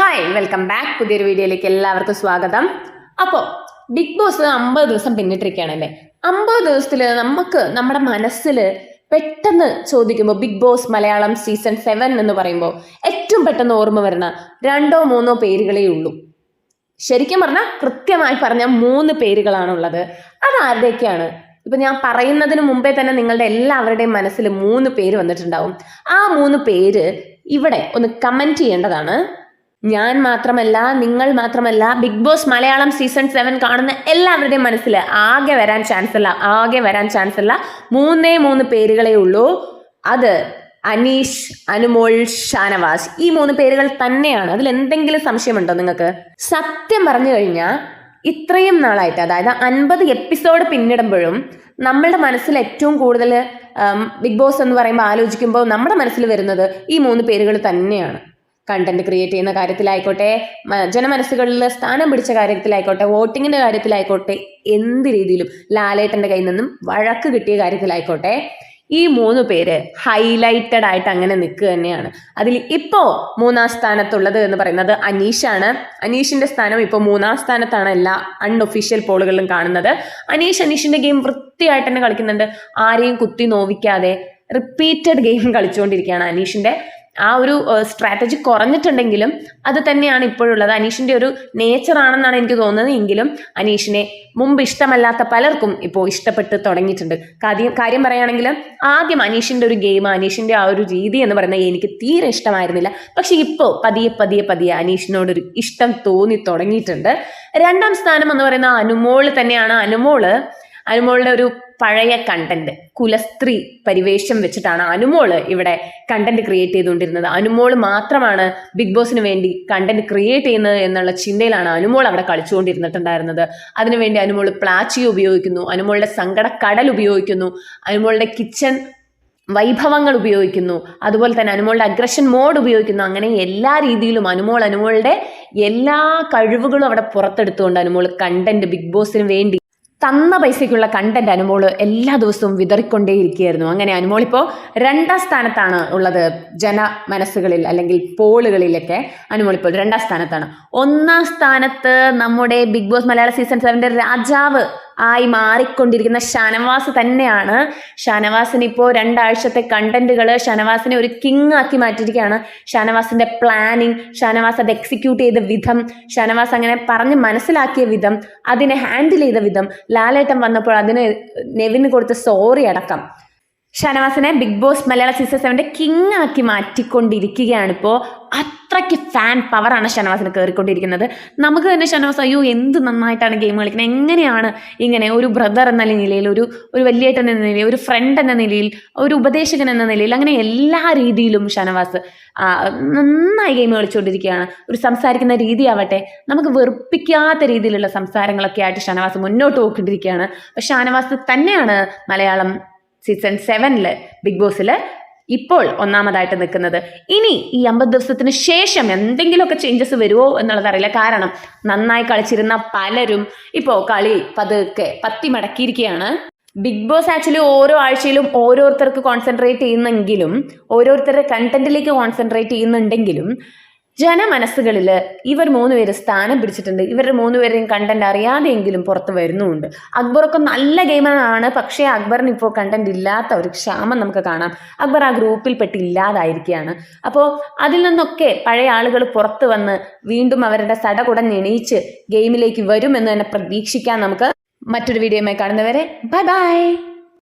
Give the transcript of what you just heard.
Hi welcome back പുതിയൊരു വീഡിയോയിലേക്ക് എല്ലാവർക്കും സ്വാഗതം. അപ്പോൾ ബിഗ് ബോസ് അമ്പത് ദിവസം പിന്നിട്ടിരിക്കുകയാണല്ലേ? അമ്പത് ദിവസത്തിൽ നമുക്ക് നമ്മുടെ മനസ്സിൽ പെട്ടെന്ന് ചോദിക്കുമ്പോൾ Bigg Boss Malayalam season seven എന്ന് പറയുമ്പോൾ ഏറ്റവും പെട്ടെന്ന് ഓർമ്മ വരുന്ന രണ്ടോ മൂന്നോ പേരുകളേ ഉള്ളൂ. ശരിക്കും പറഞ്ഞാൽ കൃത്യമായി പറഞ്ഞ മൂന്ന് പേരുകളാണുള്ളത്. അതാരുടെയൊക്കെയാണ് ഇപ്പൊ ഞാൻ പറയുന്നതിന് മുമ്പേ തന്നെ നിങ്ങളുടെ എല്ലാവരുടെയും മനസ്സിൽ മൂന്ന് പേര് വന്നിട്ടുണ്ടാവും. ആ മൂന്ന് പേര് ഇവിടെ ഒന്ന് കമന്റ് ചെയ്യേണ്ടതാണ്. ഞാൻ മാത്രമല്ല നിങ്ങൾ മാത്രമല്ല Bigg Boss Malayalam season seven കാണുന്ന എല്ലാവരുടെയും മനസ്സിൽ ആകെ വരാൻ ചാൻസ് അല്ല ആകെ വരാൻ ചാൻസ് അല്ല മൂന്നേ മൂന്ന് പേരുകളേ ഉള്ളൂ. അത് അനീഷ് അനുമോൾ ഷാനവാസ്. ഈ മൂന്ന് പേരുകൾ തന്നെയാണ്. അതിൽ എന്തെങ്കിലും സംശയമുണ്ടോ നിങ്ങൾക്ക്? സത്യം പറഞ്ഞു കഴിഞ്ഞാൽ ഇത്രയും നാളായിട്ട് അതായത് അൻപത് എപ്പിസോഡ് പിന്നിടുമ്പോഴും നമ്മളുടെ മനസ്സിൽ ഏറ്റവും കൂടുതൽ ബിഗ് ബോസ് എന്ന് പറയുമ്പോൾ ആലോചിക്കുമ്പോൾ നമ്മുടെ മനസ്സിൽ വരുന്നത് ഈ മൂന്ന് പേരുകൾ തന്നെയാണ്. കണ്ടന്റ് ക്രിയേറ്റ് ചെയ്യുന്ന കാര്യത്തിലായിക്കോട്ടെ ജനമനസ്സുകളിൽ സ്ഥാനം പിടിച്ച കാര്യത്തിലായിക്കോട്ടെ വോട്ടിങ്ങിന്റെ കാര്യത്തിലായിക്കോട്ടെ എന്ത് രീതിയിലും ലാലേട്ടന്റെ കയ്യിൽ നിന്നും വഴക്ക് കിട്ടിയ കാര്യത്തിലായിക്കോട്ടെ ഈ മൂന്ന് പേര് ഹൈലൈറ്റഡ് ആയിട്ട് അങ്ങനെ നിൽക്കുക തന്നെയാണ്. അതിൽ ഇപ്പോൾ മൂന്നാം സ്ഥാനത്തുള്ളത് എന്ന് പറയുന്നത് അനീഷാണ്. അനീഷിന്റെ സ്ഥാനം ഇപ്പോൾ മൂന്നാം സ്ഥാനത്താണ് എല്ലാ അൺഒഫീഷ്യൽ പോളുകളിലും കാണുന്നത്. അനീഷ് അനീഷിന്റെ ഗെയിം വൃത്തിയായിട്ട് തന്നെ കളിക്കുന്നുണ്ട്. ആരെയും കുത്തി നോവിക്കാതെ റിപ്പീറ്റഡ് ഗെയിം കളിച്ചുകൊണ്ടിരിക്കുകയാണ് അനീഷിന്റെ. ആ ഒരു സ്ട്രാറ്റജി കുറഞ്ഞിട്ടുണ്ടെങ്കിലും അത് തന്നെയാണ് ഇപ്പോഴുള്ളത്. അനീഷിന്റെ ഒരു നേച്ചർ ആണെന്നാണ് എനിക്ക് തോന്നുന്നത്. എങ്കിലും അനീഷിനെ മുമ്പ് ഇഷ്ടമല്ലാത്ത പലർക്കും ഇപ്പോൾ ഇഷ്ടപ്പെട്ട് തുടങ്ങിയിട്ടുണ്ട്. കാര്യം കാര്യം പറയുകയാണെങ്കിൽ ആദ്യം അനീഷിന്റെ ഒരു ഗെയിം അനീഷിന്റെ ആ ഒരു രീതി എന്ന് പറയുന്നത് എനിക്ക് തീരെ ഇഷ്ടമായിരുന്നില്ല. പക്ഷെ ഇപ്പോൾ പതിയെ പതിയെ പതിയെ അനീഷിനോടൊരു ഇഷ്ടം തോന്നി തുടങ്ങിയിട്ടുണ്ട്. രണ്ടാം സ്ഥാനം എന്ന് പറയുന്ന അനുമോൾ തന്നെയാണ്. അനുമോൾ അനുമോളുടെ ഒരു പഴയ കണ്ടന്റ് കുലസ്ത്രീ പരിവേഷം വെച്ചിട്ടാണ് അനുമോൾ ഇവിടെ കണ്ടന്റ് ക്രിയേറ്റ് ചെയ്തുകൊണ്ടിരുന്നത്. അനുമോൾ മാത്രമാണ് ബിഗ് ബോസിന് വേണ്ടി കണ്ടന്റ് ക്രിയേറ്റ് ചെയ്യുന്നത് എന്നുള്ള ചിന്തയിലാണ് അനുമോൾ അവിടെ കളിച്ചുകൊണ്ടിരുന്നിട്ടുണ്ടായിരുന്നത്. അതിനുവേണ്ടി അനുമോൾ പ്ലാച്ചി ഉപയോഗിക്കുന്നു അനുമോളുടെ സങ്കട കടൽ ഉപയോഗിക്കുന്നു അനുമോളുടെ കിച്ചൺ വൈഭവങ്ങൾ ഉപയോഗിക്കുന്നു അതുപോലെ തന്നെ അനുമോളുടെ അഗ്രഷൻ മോഡ് ഉപയോഗിക്കുന്നു. അങ്ങനെ എല്ലാ രീതിയിലും അനുമോൾ അനുമോളുടെ എല്ലാ കഴിവുകളും അവിടെ പുറത്തെടുത്തുകൊണ്ട് അനുമോൾ കണ്ടന്റ് ബിഗ് ബോസിന് വേണ്ടി തന്ന പൈസയ്ക്കുള്ള കണ്ടന്റ് അനുമോൾ എല്ലാ ദിവസവും വിതറിക്കൊണ്ടേയിരിക്കുകയായിരുന്നു. അങ്ങനെ അനുമോൾ ഇപ്പോൾ രണ്ടാം സ്ഥാനത്താണ് ഉള്ളത് ജന മനസ്സുകളിൽ അല്ലെങ്കിൽ പോളുകളിലൊക്കെ അനുമോൾ ഇപ്പോൾ രണ്ടാം സ്ഥാനത്താണ്. ഒന്നാം സ്ഥാനത്ത് നമ്മുടെ ബിഗ് ബോസ് മലയാള സീസൺ സെവന്റെ രാജാവ് ആയി മാറിക്കൊണ്ടിരിക്കുന്ന ഷാനവാസ് തന്നെയാണ്. ഷാനവാസിന് ഇപ്പോൾ രണ്ടാഴ്ചത്തെ കണ്ടന്റുകൾ ഷാനവാസിനെ ഒരു കിങ് ആക്കി മാറ്റിയിരിക്കുകയാണ്. ഷാനവാസിന്റെ പ്ലാനിങ് ഷാനവാസ് അത് എക്സിക്യൂട്ട് ചെയ്ത വിധം ഷാനവാസ് അങ്ങനെ പറഞ്ഞ് മനസ്സിലാക്കിയ വിധം അതിനെ ഹാൻഡിൽ ചെയ്ത വിധം ലാലേട്ടൻ വന്നപ്പോൾ അതിന് നെവിന് കൊടുത്ത സോറി അടക്കം. ഷാനവാസിനെ ബിഗ് ബോസ് മലയാള സീസൺ സെവന്റെ കിങ് ആക്കി മാറ്റിക്കൊണ്ടിരിക്കുകയാണ് ഇപ്പോൾ അത്രയ്ക്ക് ഫാൻ പവറാണ് ഷാനവാസിന് കയറിക്കൊണ്ടിരിക്കുന്നത് നമുക്ക് തന്നെ ഷാനവാസ് അയ്യോ എന്ത് നന്നായിട്ടാണ് ഗെയിം കളിക്കുന്നത്? എങ്ങനെയാണ് ഇങ്ങനെ ഒരു ബ്രദർ എന്ന നിലയിൽ ഒരു ഒരു വലിയേട്ടൻ എന്ന നിലയിൽ ഒരു ഫ്രണ്ട് എന്ന നിലയിൽ ഒരു ഉപദേശകൻ എന്ന നിലയിൽ അങ്ങനെ എല്ലാ രീതിയിലും ഷാനവാസ് നന്നായി ഗെയിം കളിച്ചുകൊണ്ടിരിക്കുകയാണ്. ഒരു സംസാരിക്കുന്ന രീതി ആവട്ടെ നമുക്ക് വെറുപ്പിക്കാത്ത രീതിയിലുള്ള സംസാരങ്ങളൊക്കെ ആയിട്ട് ഷാനവാസ് മുന്നോട്ട് പോയിക്കൊണ്ടിരിക്കുകയാണ്. അപ്പോൾ ഷാനവാസ് തന്നെയാണ് മലയാളം സീസൺ സെവനിൽ ബിഗ് ബോസിൽ ഇപ്പോൾ ഒന്നാമതായിട്ട് നിൽക്കുന്നത്. ഇനി ഈ അമ്പത് ദിവസത്തിന് ശേഷം എന്തെങ്കിലുമൊക്കെ ചേഞ്ചസ് വരുമോ എന്നുള്ളതറിയില്ല കാരണം നന്നായി കളിച്ചിരുന്ന പലരും ഇപ്പോൾ കളി പതുക്കെ പത്തി മടക്കിയിരിക്കുകയാണ് ബിഗ് ബോസ് ആക്ച്വലി ഓരോ ആഴ്ചയിലും ഓരോരുത്തർക്ക് കോൺസെൻട്രേറ്റ് ചെയ്യുന്നെങ്കിലും ഓരോരുത്തരുടെ കണ്ടന്റിലേക്ക് കോൺസെൻട്രേറ്റ് ചെയ്യുന്നുണ്ടെങ്കിലും ജനമനസ്സുകളിൽ ഇവർ മൂന്നുപേര് സ്ഥാനം പിടിച്ചിട്ടുണ്ട്. ഇവരുടെ മൂന്നുപേരെയും കണ്ടന്റ് അറിയാതെയെങ്കിലും പുറത്ത് വരുന്നുമുണ്ട്. അക്ബറൊക്കെ നല്ല ഗെയിമാണ് പക്ഷേ അക്ബറിന് ഇപ്പോൾ കണ്ടന്റ് ഇല്ലാത്ത ഒരു ക്ഷാമം നമുക്ക് കാണാം. അക്ബർ ആ ഗ്രൂപ്പിൽ പെട്ട് ഇല്ലാതായിരിക്കുകയാണ് അപ്പോൾ അതിൽ നിന്നൊക്കെ പഴയ ആളുകൾ പുറത്ത് വന്ന് വീണ്ടും അവരുടെ സട കുടഞ്ഞെണീച്ച് ഗെയിമിലേക്ക് വരുമെന്ന് തന്നെ പ്രതീക്ഷിക്കാം നമുക്ക്. മറ്റൊരു വീഡിയോയുമായി കാണുന്നവരെ ബൈ ബൈ